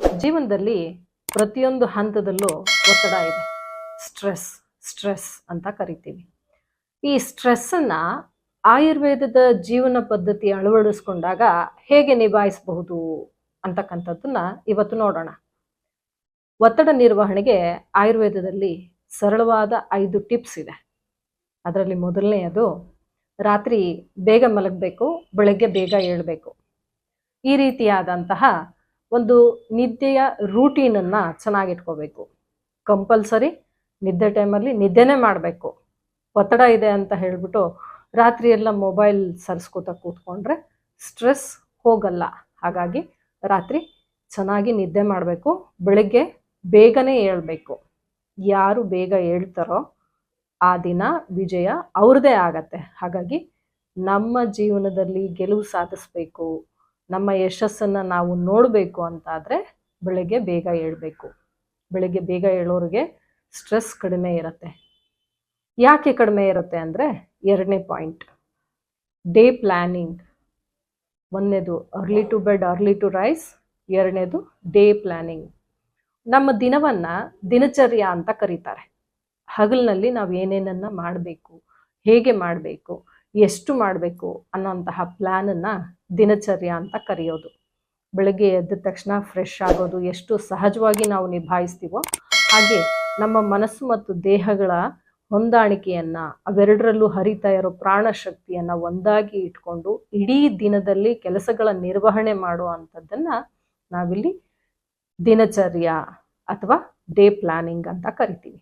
ಜೀವನದಲ್ಲಿ ಪ್ರತಿಯೊಂದು ಹಂತದಲ್ಲೂ ಒತ್ತಡ ಇದೆ. ಸ್ಟ್ರೆಸ್ ಸ್ಟ್ರೆಸ್ ಅಂತ ಕರಿತೀವಿ. ಈ ಸ್ಟ್ರೆಸ್ಸನ್ನು ಆಯುರ್ವೇದದ ಜೀವನ ಪದ್ಧತಿ ಅಳವಡಿಸ್ಕೊಂಡಾಗ ಹೇಗೆ ನಿಭಾಯಿಸಬಹುದು ಅಂತಕ್ಕಂಥದ್ದನ್ನ ಇವತ್ತು ನೋಡೋಣ. ಒತ್ತಡ ನಿರ್ವಹಣೆಗೆ ಆಯುರ್ವೇದದಲ್ಲಿ ಸರಳವಾದ ಐದು ಟಿಪ್ಸ್ ಇದೆ. ಅದರಲ್ಲಿ ಮೊದಲನೆಯದು, ರಾತ್ರಿ ಬೇಗ ಮಲಗಬೇಕು, ಬೆಳಗ್ಗೆ ಬೇಗ ಏಳಬೇಕು. ಈ ರೀತಿಯಾದಂತಹ ಒಂದು ನಿದ್ದೆಯ ರೂಟೀನನ್ನು ಚೆನ್ನಾಗಿಟ್ಕೋಬೇಕು. ಕಂಪಲ್ಸರಿ ನಿದ್ದೆ ಟೈಮಲ್ಲಿ ನಿದ್ದೆನೇ ಮಾಡಬೇಕು. ಒತ್ತಡ ಇದೆ ಅಂತ ಹೇಳಿಬಿಟ್ಟು ರಾತ್ರಿ ಎಲ್ಲ ಮೊಬೈಲ್ ಸರಿಸ್ಕೋತ ಕೂತ್ಕೊಂಡ್ರೆ ಸ್ಟ್ರೆಸ್ ಹೋಗಲ್ಲ. ಹಾಗಾಗಿ ರಾತ್ರಿ ಚೆನ್ನಾಗಿ ನಿದ್ದೆ ಮಾಡಬೇಕು. ಬೆಳಗ್ಗೆ ಬೇಗನೆ ಏಳಬೇಕು. ಯಾರು ಬೇಗ ಹೇಳ್ತಾರೋ ಆ ದಿನ ವಿಜಯ ಅವ್ರದ್ದೇ ಆಗತ್ತೆ. ಹಾಗಾಗಿ ನಮ್ಮ ಜೀವನದಲ್ಲಿ ಗೆಲುವು ಸಾಧಿಸ್ಬೇಕು. ನಮ್ಮ ಯಶಸ್ಸನ್ನು ನಾವು ನೋಡಬೇಕು ಅಂತಾದರೆ ಬೆಳಗ್ಗೆ ಬೇಗ ಏಳಬೇಕು. ಬೆಳಗ್ಗೆ ಬೇಗ ಏಳೋರಿಗೆ ಸ್ಟ್ರೆಸ್ ಕಡಿಮೆ ಇರುತ್ತೆ. ಯಾಕೆ ಕಡಿಮೆ ಇರುತ್ತೆ ಅಂದರೆ ಎರಡನೇ ಪಾಯಿಂಟ್ ಡೇ ಪ್ಲ್ಯಾನಿಂಗ್ ಒಂದನೇದು early to bed early to rise ಎರಡನೇದು ಡೇ ಪ್ಲ್ಯಾನಿಂಗ್ ನಮ್ಮ ದಿನವನ್ನು ದಿನಚರ್ಯ ಅಂತ ಕರೀತಾರೆ. ಹಗಲಿನಲ್ಲಿ ನಾವು ಏನೇನನ್ನು ಮಾಡಬೇಕು, ಹೇಗೆ ಮಾಡಬೇಕು ಎಷ್ಟು ಮಾಡಬೇಕು ಅನ್ನೋಂತಹ ಪ್ಲ್ಯಾನನ್ನು ದಿನಚರ್ಯ ಅಂತ ಕರೆಯೋದು. ಬೆಳಗ್ಗೆ ಎದ್ದ ತಕ್ಷಣ ಫ್ರೆಶ್ ಆಗೋದು ಎಷ್ಟು ಸಹಜವಾಗಿ ನಾವು ನಿಭಾಯಿಸ್ತೀವೋ ಹಾಗೆ ನಮ್ಮ ಮನಸ್ಸು ಮತ್ತು ದೇಹಗಳ ಹೊಂದಾಣಿಕೆಯನ್ನು, ಅವೆರಡರಲ್ಲೂ ಹರಿತಾ ಇರೋ ಪ್ರಾಣಶಕ್ತಿಯನ್ನು ಒಂದಾಗಿ ಇಟ್ಕೊಂಡು ಇಡೀ ದಿನದಲ್ಲಿ ಕೆಲಸಗಳ ನಿರ್ವಹಣೆ ಮಾಡುವಂಥದ್ದನ್ನು ನಾವಿಲ್ಲಿ ದಿನಚರ್ಯ ಅಥವಾ ಡೇ ಪ್ಲಾನಿಂಗ್ ಅಂತ ಕರಿತೀವಿ.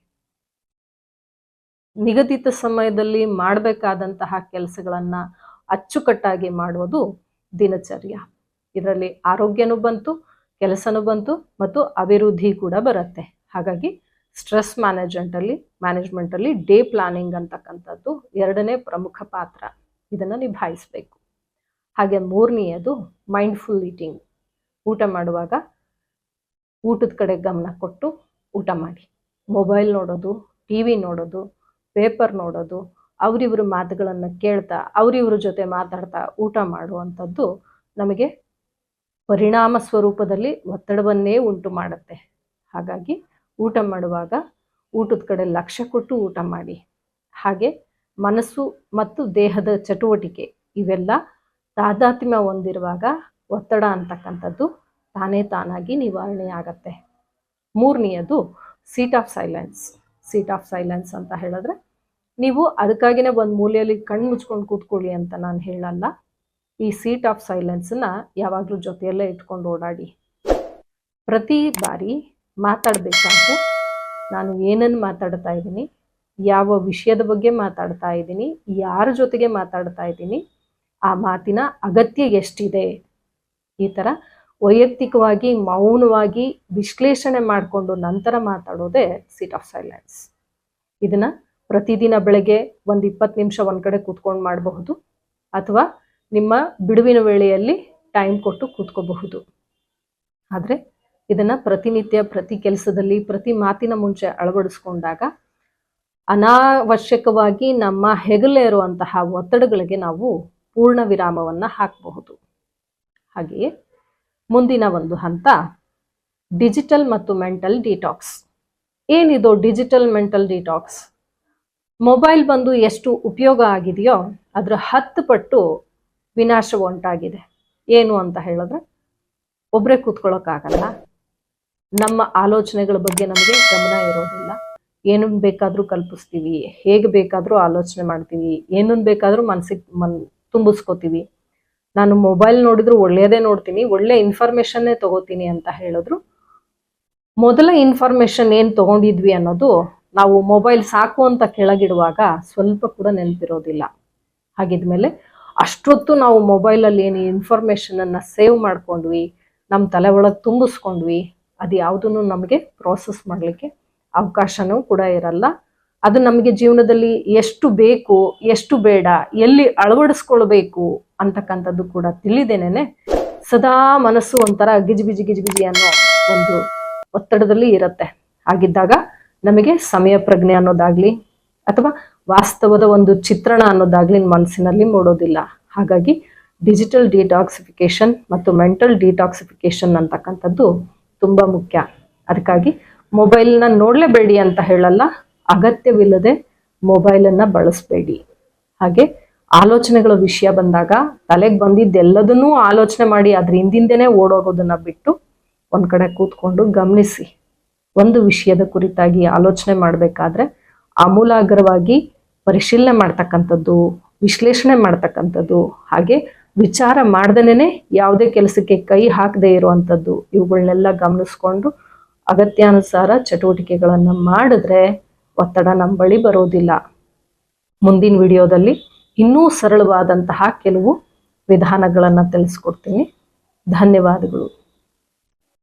ನಿಗದಿತ ಸಮಯದಲ್ಲಿ ಮಾಡಬೇಕಾದಂತಹ ಕೆಲಸಗಳನ್ನು ಅಚ್ಚುಕಟ್ಟಾಗಿ ಮಾಡುವುದು ದಿನಚರ್ಯ. ಇದರಲ್ಲಿ ಆರೋಗ್ಯನೂ ಬಂತು, ಕೆಲಸನೂ ಬಂತು ಮತ್ತು ಅಭಿವೃದ್ಧಿ ಕೂಡ ಬರುತ್ತೆ. ಹಾಗಾಗಿ ಸ್ಟ್ರೆಸ್ ಮ್ಯಾನೇಜ್ಮೆಂಟಲ್ಲಿ ಮ್ಯಾನೇಜ್ಮೆಂಟಲ್ಲಿ ಡೇ ಪ್ಲಾನಿಂಗ್ ಅಂತಕ್ಕಂಥದ್ದು ಎರಡನೇ ಪ್ರಮುಖ ಪಾತ್ರ ಇದನ್ನು ನಿಭಾಯಿಸಬೇಕು. ಹಾಗೆ ಮೂರನೆಯದು ಮೈಂಡ್ಫುಲ್ ಈಟಿಂಗ್. ಊಟ ಮಾಡುವಾಗ ಊಟದ ಕಡೆ ಗಮನ ಕೊಟ್ಟು ಊಟ ಮಾಡಿ. ಮೊಬೈಲ್ ನೋಡೋದು, ಟಿ ವಿ ನೋಡೋದು ಪೇಪರ್ ನೋಡೋದು ಅವರಿವ್ರ ಮಾತುಗಳನ್ನು ಕೇಳ್ತಾ ಅವರಿವ್ರ ಜೊತೆ ಮಾತಾಡ್ತಾ ಊಟ ಮಾಡುವಂಥದ್ದು ನಮಗೆ ಪರಿಣಾಮ ಸ್ವರೂಪದಲ್ಲಿ ಒತ್ತಡವನ್ನೇ ಉಂಟು ಮಾಡುತ್ತೆ. ಹಾಗಾಗಿ ಊಟ ಮಾಡುವಾಗ ಊಟದ ಕಡೆ ಲಕ್ಷ್ಯ ಕೊಟ್ಟು ಊಟ ಮಾಡಿ. ಹಾಗೆ ಮನಸ್ಸು ಮತ್ತು ದೇಹದ ಚಟುವಟಿಕೆ ಇವೆಲ್ಲ ತಾದಾತ್ಮ್ಯ ಹೊಂದಿರುವಾಗ ಒತ್ತಡ ಅಂತಕ್ಕಂಥದ್ದು ತಾನೇ ತಾನಾಗಿ ನಿವಾರಣೆ ಆಗತ್ತೆ ಮೂರನೆಯದು seat of silence. Seat of silence ಅಂತ ಹೇಳಿದ್ರೆ, ನೀವು ಅದಕ್ಕಾಗಿನೇ ಒಂದು ಮೂಲೆಯಲ್ಲಿ ಕಣ್ಣು ಮುಚ್ಕೊಂಡು ಕೂತ್ಕೊಳ್ಳಿ ಅಂತ ನಾನು ಹೇಳಲ್ಲ. ಈ ಸೀಟ್ ಆಫ್ ಸೈಲೆನ್ಸನ್ನ ಯಾವಾಗಲೂ ಜೊತೆಯಲ್ಲೇ ಇಟ್ಕೊಂಡು ಓಡಾಡಿ. ಪ್ರತಿ ಬಾರಿ ಮಾತಾಡಬೇಕಾದ್ರೆ ನಾನು ಏನನ್ನು ಮಾತಾಡ್ತಾ ಇದ್ದೀನಿ, ಯಾವ ವಿಷಯದ ಬಗ್ಗೆ ಮಾತಾಡ್ತಾ ಇದ್ದೀನಿ, ಯಾರ ಜೊತೆಗೆ ಮಾತಾಡ್ತಾ ಇದ್ದೀನಿ, ಆ ಮಾತಿನ ಅಗತ್ಯ ಎಷ್ಟಿದೆ, ಈ ಥರ ವೈಯಕ್ತಿಕವಾಗಿ, ಮೌನವಾಗಿ ವಿಶ್ಲೇಷಣೆ ಮಾಡಿಕೊಂಡು ನಂತರ ಮಾತಾಡೋದೇ ಸೀಟ್ ಆಫ್ ಸೈಲೆನ್ಸ್ ಇದನ್ನು ಪ್ರತಿದಿನ ಬೆಳಗ್ಗೆ ಒಂದು ಇಪ್ಪತ್ತು ನಿಮಿಷ ಒಂದು ಕಡೆ ಕೂತ್ಕೊಂಡು ಮಾಡಬಹುದು, ಅಥವಾ ನಿಮ್ಮ ಬಿಡುವಿನ ವೇಳೆಯಲ್ಲಿ ಟೈಮ್ ಕೊಟ್ಟು ಕೂತ್ಕೋಬಹುದು. ಆದರೆ ಇದನ್ನು ಪ್ರತಿನಿತ್ಯ, ಪ್ರತಿ ಕೆಲಸದಲ್ಲಿ, ಪ್ರತಿ ಮಾತಿನ ಮುಂಚೆ ಅಳವಡಿಸ್ಕೊಂಡಾಗ ಅನಾವಶ್ಯಕವಾಗಿ ನಮ್ಮ ಹೆಗಲೇ ಇರುವಂತಹ ಒತ್ತಡಗಳಿಗೆ ನಾವು ಪೂರ್ಣ ವಿರಾಮವನ್ನು ಹಾಕಬಹುದು. ಹಾಗೆಯೇ ಮುಂದಿನ ಒಂದು ಹಂತ ಡಿಜಿಟಲ್ ಮತ್ತು ಮೆಂಟಲ್ ಡಿಟಾಕ್ಸ್ ಏನಿದು ಡಿಜಿಟಲ್ ಮೆಂಟಲ್ ಡಿಟಾಕ್ಸ್ ಮೊಬೈಲ್ ಬಂದು ಎಷ್ಟು ಉಪಯೋಗ ಆಗಿದೆಯೋ ಅದರ ಹತ್ತು ಪಟ್ಟು ವಿನಾಶ ಉಂಟಾಗಿದೆ. ಏನು ಅಂತ ಹೇಳಿದ್ರೆ ಒಬ್ಬರೇ ಕೂತ್ಕೊಳ್ಳೋಕ್ಕಾಗಲ್ಲ. ನಮ್ಮ ಆಲೋಚನೆಗಳ ಬಗ್ಗೆ ನಮಗೆ ಗಮನ ಇರೋದಿಲ್ಲ. ಏನನ್ನು ಬೇಕಾದರೂ ಕಲ್ಪಿಸ್ತೀವಿ, ಹೇಗೆ ಬೇಕಾದರೂ ಆಲೋಚನೆ ಮಾಡ್ತೀವಿ ಏನನ್ನು ಬೇಕಾದರೂ ಮನಸ್ಸಿಗೆ ಮನ್ ತುಂಬಿಸ್ಕೋತೀವಿ. ನಾನು ಮೊಬೈಲ್ ನೋಡಿದ್ರು ಒಳ್ಳೆಯದೇ ನೋಡ್ತೀನಿ, ಒಳ್ಳೆ ಇನ್ಫಾರ್ಮೇಶನ್ನೇ ತಗೋತೀನಿ ಅಂತ ಹೇಳಿದ್ರು. ಮೊದಲ ಇನ್ಫಾರ್ಮೇಶನ್ ಏನು ತಗೊಂಡಿದ್ವಿ ಅನ್ನೋದು ನಾವು ಮೊಬೈಲ್ ಸಾಕು ಅಂತ ಕೆಳಗಿಡುವಾಗ ಸ್ವಲ್ಪ ಕೂಡ ನೆನಪಿರೋದಿಲ್ಲ. ಹಾಗಿದ್ಮೇಲೆ ಅಷ್ಟೊತ್ತು ನಾವು ಮೊಬೈಲಲ್ಲಿ ಏನು ಇನ್ಫಾರ್ಮೇಷನನ್ನು ಸೇವ್ ಮಾಡ್ಕೊಂಡ್ವಿ ನಮ್ಮ ತಲೆ ಒಳಗೆ ತುಂಬಿಸ್ಕೊಂಡ್ವಿ, ಅದು ಯಾವುದನ್ನು ನಮಗೆ ಪ್ರೋಸೆಸ್ ಮಾಡಲಿಕ್ಕೆ ಅವಕಾಶನೂ ಕೂಡ ಇರಲ್ಲ. ಅದು ನಮಗೆ ಜೀವನದಲ್ಲಿ ಎಷ್ಟು ಬೇಕು, ಎಷ್ಟು ಬೇಡ, ಎಲ್ಲಿ ಅಳವಡಿಸ್ಕೊಳ್ಬೇಕು ಅಂತಕ್ಕಂಥದ್ದು ಕೂಡ ತಿಳಿದೇನೆ ಸದಾ ಮನಸ್ಸು ಒಂಥರ ಗಿಜಿಬಿಜಿ ಗಿಜಿಬಿಜಿ ಅನ್ನೋ ಒಂದು ಒತ್ತಡದಲ್ಲಿ ಇರುತ್ತೆ. ಹಾಗಿದ್ದಾಗ ನಮಗೆ ಸಮಯ ಪ್ರಜ್ಞೆ ಅನ್ನೋದಾಗ್ಲಿ ಅಥವಾ ವಾಸ್ತವದ ಒಂದು ಚಿತ್ರಣ ಅನ್ನೋದಾಗ್ಲಿ ಮನಸ್ಸಿನಲ್ಲಿ ಮೂಡೋದಿಲ್ಲ. ಹಾಗಾಗಿ ಡಿಜಿಟಲ್ ಡಿಟಾಕ್ಸಿಫಿಕೇಶನ್ ಮತ್ತು ಮೆಂಟಲ್ ಡಿಟಾಕ್ಸಿಫಿಕೇಶನ್ ಅಂತಕ್ಕಂಥದ್ದು ತುಂಬ ಮುಖ್ಯ. ಅದಕ್ಕಾಗಿ ಮೊಬೈಲ್ನ ನೋಡಲೇಬೇಡಿ ಅಂತ ಹೇಳಲ್ಲ, ಅಗತ್ಯವಿಲ್ಲದೆ ಮೊಬೈಲನ್ನು ಬಳಸಬೇಡಿ. ಹಾಗೆ ಆಲೋಚನೆಗಳ ವಿಷಯ ಬಂದಾಗ ತಲೆಗೆ ಬಂದಿದ್ದೆಲ್ಲದನ್ನೂ ಆಲೋಚನೆ ಮಾಡಿ ಅದ್ರ ಹಿಂದಿಂದೇನೆ ಓಡೋಗೋದನ್ನ ಬಿಟ್ಟು ಒಂದ್ ಕಡೆ ಕೂತ್ಕೊಂಡು ಗಮನಿಸಿ. ಒಂದು ವಿಷಯದ ಕುರಿತಾಗಿ ಆಲೋಚನೆ ಮಾಡಬೇಕಾದ್ರೆ ಆಮೂಲಾಗ್ರವಾಗಿ ಪರಿಶೀಲನೆ ಮಾಡ್ತಕ್ಕಂಥದ್ದು, ವಿಶ್ಲೇಷಣೆ ಮಾಡ್ತಕ್ಕಂಥದ್ದು, ಹಾಗೆ ವಿಚಾರ ಮಾಡ್ದೇನೆ ಯಾವುದೇ ಕೆಲಸಕ್ಕೆ ಕೈ ಹಾಕದೇ ಇರುವಂಥದ್ದು ಇವುಗಳನ್ನೆಲ್ಲ ಗಮನಿಸ್ಕೊಂಡು ಅಗತ್ಯಾನುಸಾರ ಚಟುವಟಿಕೆಗಳನ್ನು ಮಾಡಿದ್ರೆ ಒತ್ತಡ ನಮ್ಮ ಬಳಿ ಬರೋದಿಲ್ಲ. ಮುಂದಿನ ವಿಡಿಯೋದಲ್ಲಿ ಇನ್ನೂ ಸರಳವಾದಂತಹ ಕೆಲವು ವಿಧಾನಗಳನ್ನು ತಿಳಿಸ್ಕೊಡ್ತೀನಿ. ಧನ್ಯವಾದಗಳು.